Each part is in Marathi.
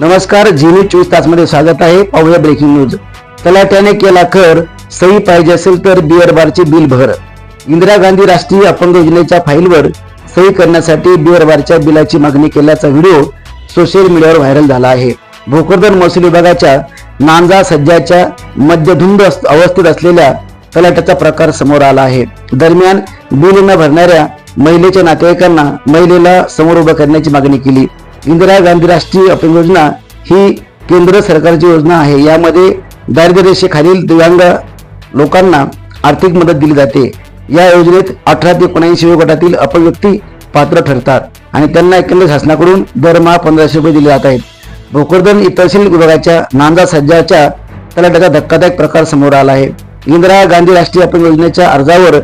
नमस्कार झिनी चोवीस तासमध्ये स्वागत आहे. पाहूया ब्रेकिंग न्यूज तलाट्याने केला कर सही पाहिजे असेल तर बिअर बारचे बिल भर. इंदिरा गांधी राष्ट्रीय अपंग योजनेच्या फाईलवर सही करण्यासाठी बिअर बारच्या बिलाची मागणी केल्याचा व्हिडिओ सोशल मीडियावर व्हायरल झाला आहे. भोकरदन महसूल विभागाच्या नांजा सज्जाच्या मध्यधुंद अवस्थेत असलेल्या तलाट्याचा प्रकार समोर आला आहे. दरम्यान बिल न भरणाऱ्या महिलेच्या नातेवाईकांना महिलेला समोर उभं करण्याची मागणी केली. इंदिरा गांधी राष्ट्रीय अपंग योजना ही केंद्र सरकारची योजना आहे. यामध्ये दारिद्र्यरेषेखालील दिव्यांग लोकांना आर्थिक मदत दिली जाते. या योजनेत अठरा ते एकोणऐंशी वयोगटातील अपंग व्यक्ती पात्र ठरतात आणि त्यांना केंद्र शासनाकडून दरमहा पंधराशे रुपये दिले जात आहेत. भोकरदन तहसील विभागाच्या नांदा सज्जाच्या तलाट्याचा धक्कादायक प्रकार समोर आला आहे. इंदिरा गांधी राष्ट्रीय अपंग योजनेच्या अर्जावर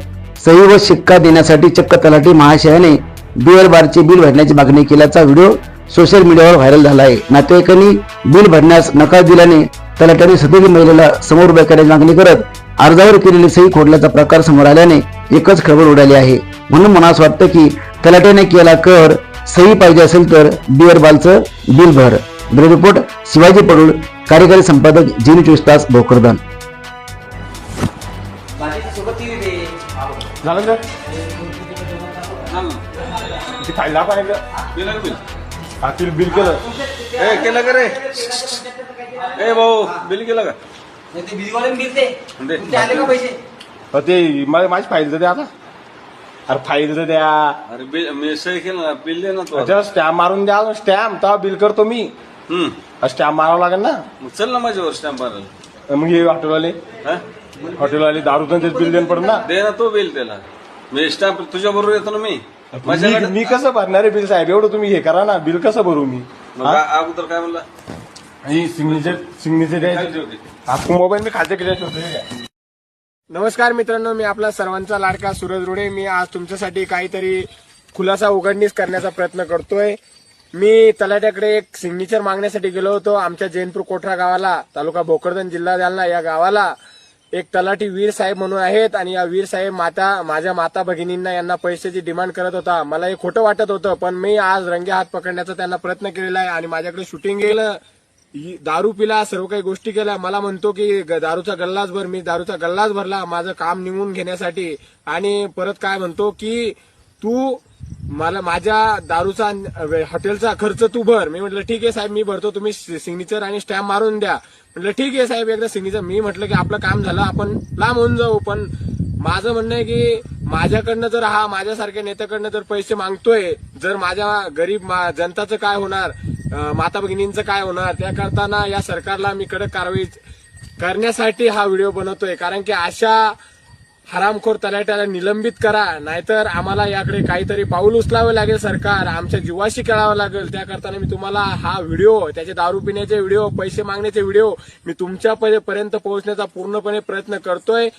सही व शिक्का देण्यासाठी चक्क तलाठी महाशयाने बिअर बारचे बिल भरण्याची मागणी केल्याचा व्हिडिओ सोशल मीडियावर व्हायरल झाला आहे नातेवाईकांनी बिल भरण्यास नकार दिल्याने तलाट्याने सदरी महिलेला समोर उभ्या करण्याची मागणी करत अर्जावर केलेली सही खोडल्याचा प्रकार समोर आल्याने एकच खळबळ उडाली आहे. म्हणून मला असं वाटतं की तलाट्याने केला कर सही पाहिजे असेल तर बिअर बालचं बिल भर. ब्युरो रिपोर्ट शिवाजी पडूळ कार्यकारी संपादक जिनी चोवीस तास भोकरदन. झालं केलं बिल हा केलं. ए केलं का रे? ए भाऊ बिल केलं का? ते बिलवाले दिले दे. तुमचे आले का पैसे? अ, ते मला माझी फाईल तर द्या आता. अरे फाईल तर द्या अरे बिल मी सही केलं ना बिल दे ना तू. अच्छा स्टॅम्प मारून द्या स्टॅम्प तेव्हा बिल करतो मी. हम्म. स्टॅम्प मारावं लागेल ना? मग चल ना माझ्यावर स्टॅम्प मारायला. मग हे हॉटेलवाले हा? हॉटेलवाले दारू तर बिल देणं पडेल ना? दे ना तो बिल त्याला. मी स्टॅम्प तुझ्या बरोबर येतो ना मी. मी माझ्याकडे मी कसं भरणार आहे बिल साहेब? एवढं तुम्ही हे करा ना बिल कसं भरू मी? मग हा? आ- अगोदर काय म्हणला? ही सिग्नेचर सिग्नेचर द्यायची. मोबाईल मी खाते केल्याचे होते नमस्कार मित्रांनो मी आपला सर्वांचा लाडका सूरज रुडे. मी आज तुमच्यासाठी काहीतरी खुलासा उघडणीस करण्याचा प्रयत्न करतोय. मी तलाट्याकडे एक सिग्नेचर मागण्यासाठी गेलो होतो. आमच्या जैनपूर कोठरा गावाला तालुका भोकरदन जिल्हा जालना या गावाला. एक तलाठी वीर साहेब म्हणून आहेत आणि या वीर साहेब माता माझ्या माता भगिनींना यांना पैशाची डिमांड करत होता. मला हे खोटं वाटत होतं पण मी आज रंगे हात पकडण्याचा त्यांना प्रयत्न केलेला आहे आणि माझ्याकडे शूटिंग गेलं. ही दारू पिला सर्व काही गोष्टी केल्या. मला म्हणतो की ग- दारूचा गल्लाच भर मी दारूचा गल्लाच भरला. माझं काम निघून घेण्यासाठी. आणि परत काय म्हणतो की तू मला माझ्या दारूचा हॉटेलचा खर्च तू भर. मी म्हटलं ठीक आहे साहेब मी भरतो. तुम्ही सिग्नेचर आणि स्टॅम्प मारून द्या. म्हटलं ठीक आहे साहेब एकदा सिग्नेचर मी म्हटलं की आपलं काम झालं आपण लांब होऊन जाऊ. पण माझं म्हणणं आहे की माझ्याकडनं जर हा माझ्यासारख्या नेत्याकडनं जर पैसे मागतोय जर माझ्या गरीब मा- जनताचं काय होणार माता भगिनींचं काय होणार त्या करताना या सरकारला मी कडक कारवाई करण्यासाठी हा व्हिडिओ बनवतोय. कारण की अशा हरामखोर तलाट्याला निलंबित करा. नाहीतर आम्हाला याकडे काहीतरी पाऊल उचलावं लागेल सरकार. आमच्या जीवाशी खेळावं लागेल. त्या करताना मी तुम्हाला हा व्हिडिओ त्याचे दारू पिण्याचे व्हिडिओ पैसे मागण्याचे व्हिडिओ मी तुमच्या पर्यंत पोहोचण्याचा पूर्णपणे प्रयत्न करतोय.